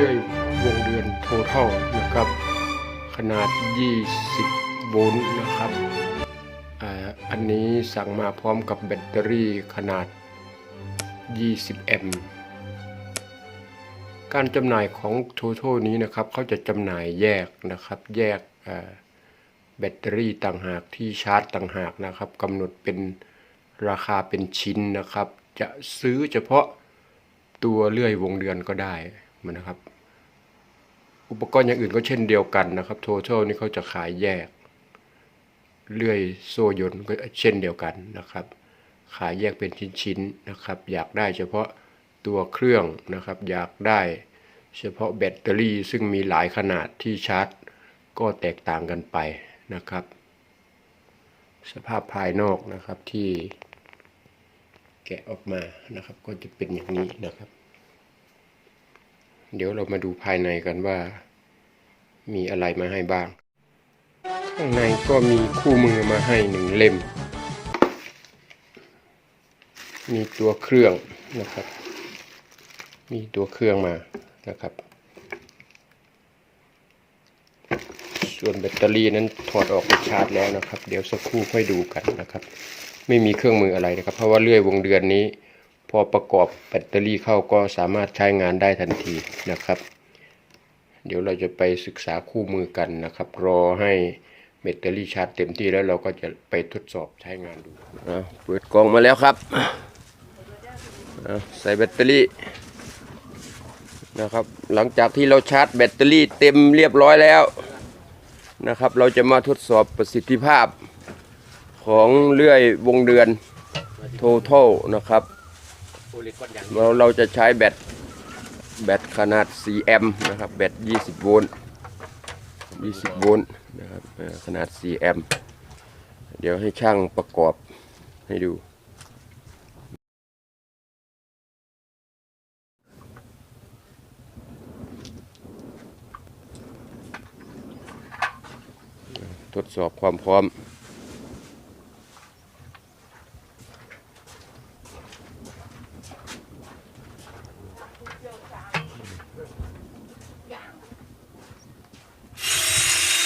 ลื่อยวงเดือนโทเท่านะครับ ขนาด 20 โวลต์นะครับอันนี้สั่งมาพร้อมกับแบตเตอรี่ขนาด 20 แอมป์การจำหน่ายของโทโทนี้นะครับเขาจะจำหน่ายแยกนะครับ แยกแบตเตอรี่ต่างหากที่ชาร์จต่างหากนะครับกำหนดเป็นราคาเป็นชิ้นนะครับ จะซื้อเฉพาะตัวเลื่อยวงเดือนก็ได้ นนะครับ อุปกรณ์อย่างอื่นก็เช่นเดียวกันนะครับโทโทนี่เขาจะขายแยก เลื่อยโซ่ยนต์ก็เช่นเดียวกันนะครับ ขายแยกเป็นชิ้นๆนะครับ อยากได้เฉพาะตัวเครื่องนะครับ อยากได้เฉพาะแบตเตอรี่ซึ่งมีหลายขนาดที่ชาร์จ ก็แตกต่างกันไปนะครับ สภาพภายนอกนะครับที่แกะออกมานะครับ ก็จะเป็นอย่างนี้นะครับ เดี๋ยวเรามาดูภายในกันว่า มีอะไรมาให้บ้าง ข้างในก็มีคู่มือมาให้หนึ่งเล่ม มีตัวเครื่องนะครับ มีตัวเครื่องมานะครับ ส่วนแบตเตอรี่นั้นถอดออกไปชาร์จแล้วนะครับ เดี๋ยวสักครู่ค่อยดูกันนะครับ ไม่มีเครื่องมืออะไรนะครับ เพราะว่าเลื่อยวงเดือนนี้ พอประกอบแบตเตอรี่เข้าก็สามารถใช้งานได้ทันทีนะครับ เดี๋ยวเราจะไปศึกษาคู่มือกันนะครับ รอให้แบตเตอรี่ชาร์จเต็มที่แล้วเราก็จะไปทดสอบใช้งานดูอะเปิดกล่องมาแล้วครับอะใส่แบตเตอรี่นะครับ หลังจากที่เราชาร์จแบตเตอรี่เต็มเรียบร้อยแล้วนะครับ เราจะมาทดสอบประสิทธิภาพของเลื่อยวงเดือน total นะครับ เราเราจะใช้แบตแบตขนาด 4 แอมป์นะครับ แบต 20 โวลต์ 20 โวลต์นะครับขนาด 4 แอมป์ เดี๋ยวให้ช่างประกอบให้ดู ทดสอบความพร้อม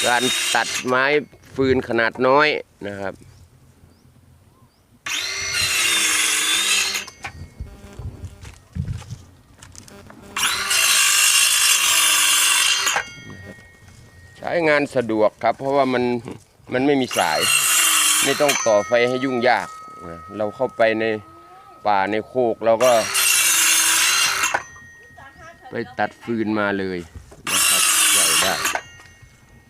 การตัดไม้ฟืนขนาดน้อยนะครับ ใช้งานสะดวกครับ เพราะว่ามันมันไม่มีสาย ไม่ต้องต่อไฟให้ยุ่งยากนะเราเข้าไปในป่าในโคกเราก็ ไปตัดฟืนมาเลยนะครับใหญ่ได้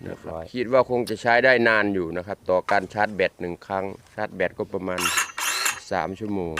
เรียบร้อย คิดว่าคงจะใช้ได้นานอยู่นะครับ ต่อการชาร์จแบตหนึ่งครั้ง ชาร์จแบตก็ประมาณ 3 ชั่วโมง